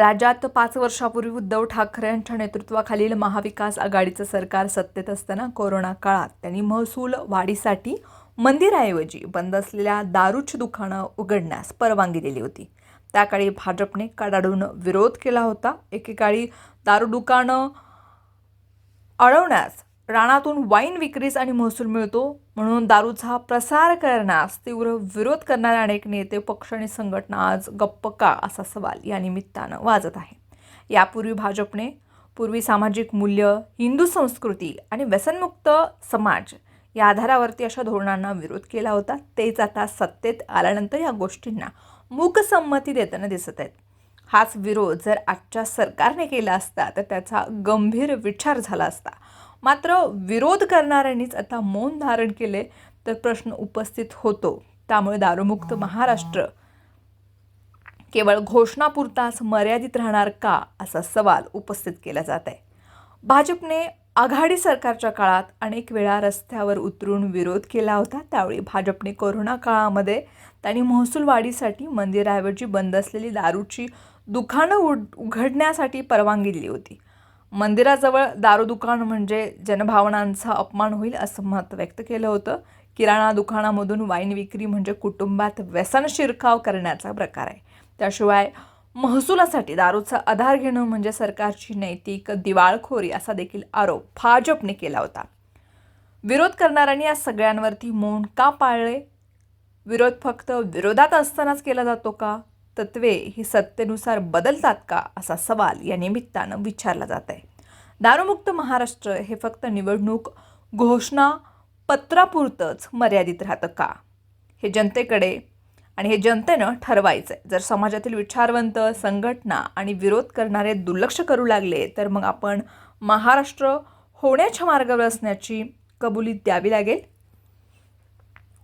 राज्यात पाच वर्षापूर्वी उद्धव ठाकरे यांच्या नेतृत्वाखालील महाविकास आघाडीचं सरकार सत्तेत असताना कोरोना काळात त्यांनी महसूल वाढीसाठी मंदिराऐवजी बंद असलेल्या दारूची दुकानं उघडण्यास परवानगी दिली होती. त्याकाळी भाजपने कडाडून विरोध केला होता. एकेकाळी दारू दुकानं अडवण्यास रानातून वाईन विक्रीस आणि महसूल मिळतो म्हणून दारूचा प्रसार करण्यास तीव्र विरोध करणारे अनेक नेते पक्ष आणि संघटना आज गप्प का असा सवाल या निमित्तानं वाजत आहे. यापूर्वी भाजपने पूर्वी सामाजिक मूल्य हिंदू संस्कृती आणि व्यसनमुक्त समाज या आधारावरती अशा धोरणांना विरोध केला होता. तेच आता सत्तेत आल्यानंतर या गोष्टींना मूकसंमती देताना दिसत आहेत. हाच विरोध जर आजच्या सरकारने केला असता तर त्याचा गंभीर विचार झाला असता. मात्र विरोध करणाऱ्यांनीच आता मौन धारण केले तर प्रश्न उपस्थित होतो. त्यामुळे दारूमुक्त महाराष्ट्र केवळ घोषणापुरताच मर्यादित राहणार का असा सवाल उपस्थित केला जात आहे. भाजपने आघाडी सरकारच्या काळात अनेक वेळा रस्त्यावर उतरून विरोध केला होता. त्यावेळी भाजपने कोरोना काळामध्ये त्यांनी महसूल वाढीसाठी मंदिराऐवजी बंद असलेली दारूची दुकानं उड उघडण्यासाठी परवानगी दिली होती. मंदिराजवळ दारू दुकान म्हणजे जनभावनांचा अपमान होईल असं मत व्यक्त केलं होतं. किराणा दुकानामधून वाईन विक्री म्हणजे कुटुंबात व्यसन शिरकाव करण्याचा प्रकार आहे. त्याशिवाय महसुलासाठी दारूचा आधार घेणं म्हणजे सरकारची नैतिक दिवाळखोरी असा देखील आरोप भाजपने केला होता. विरोध करणाऱ्यांनी या सगळ्यांवरती मौन का पाळले? विरोध फक्त विरोधात असतानाच केला जातो का? तत्वे ही सत्तेनुसार बदलतात का असा सवाल या निमित्तानं विचारला जात आहे दारूमुक्त महाराष्ट्र हे फक्त निवडणूक घोषणा पत्रापुरतंच मर्यादित राहतं का? हे जनतेकडे आणि हे जनतेनं ठरवायचं आहे जर समाजातील विचारवंत संघटना आणि विरोध करणारे दुर्लक्ष करू लागले तर मग आपण महाराष्ट्र होण्याच्या मार्गावर असण्याची कबुली द्यावी लागेल?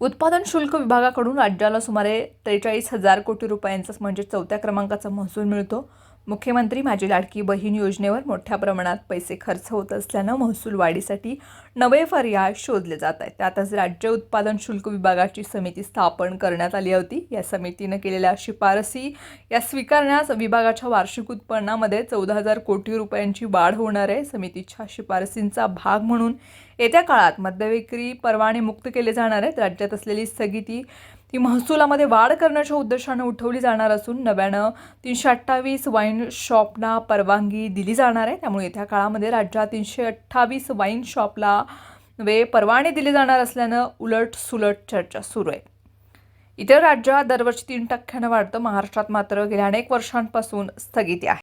उत्पादन शुल्क विभागाकडून राज्याला सुमारे त्रेचाळीस हजार कोटी रुपयांचा म्हणजे चौथ्या क्रमांकाचा महसूल मिळतो. मुख्यमंत्री माझी लाडकी बहीण योजनेवर मोठ्या प्रमाणात पैसे खर्च होत असल्यानं महसूल वाढीसाठी नवे पर्याय शोधले जात आहेत. त्यातच राज्य उत्पादन शुल्क विभागाची समिती स्थापन करण्यात आली होती. या समितीनं केलेल्या शिफारसी या स्वीकारण्यास विभागाच्या वार्षिक उत्पन्नामध्ये चौदा हजार कोटी रुपयांची वाढ होणार आहे. समितीच्या शिफारसींचा भाग म्हणून येत्या काळात मद्यविक्री परवाने मुक्त केले जाणार आहेत. राज्यात असलेली स्थगिती ती महसुलामध्ये वाढ करण्याच्या उद्देशानं उठवली जाणार असून नव्यानं तीनशे अठ्ठावीस वाईन शॉपना परवानगी दिली जाणार आहे. त्यामुळे येत्या काळामध्ये राज्यात तीनशे अठ्ठावीस वाईन शॉपला वे परवाने दिले जाणार असल्यानं उलट सुलट चर्चा सुरू आहे. इतर राज्यात दरवर्षी तीन टक्क्यानं वाढतं. महाराष्ट्रात मात्र गेल्या अनेक वर्षांपासून स्थगिती आहे.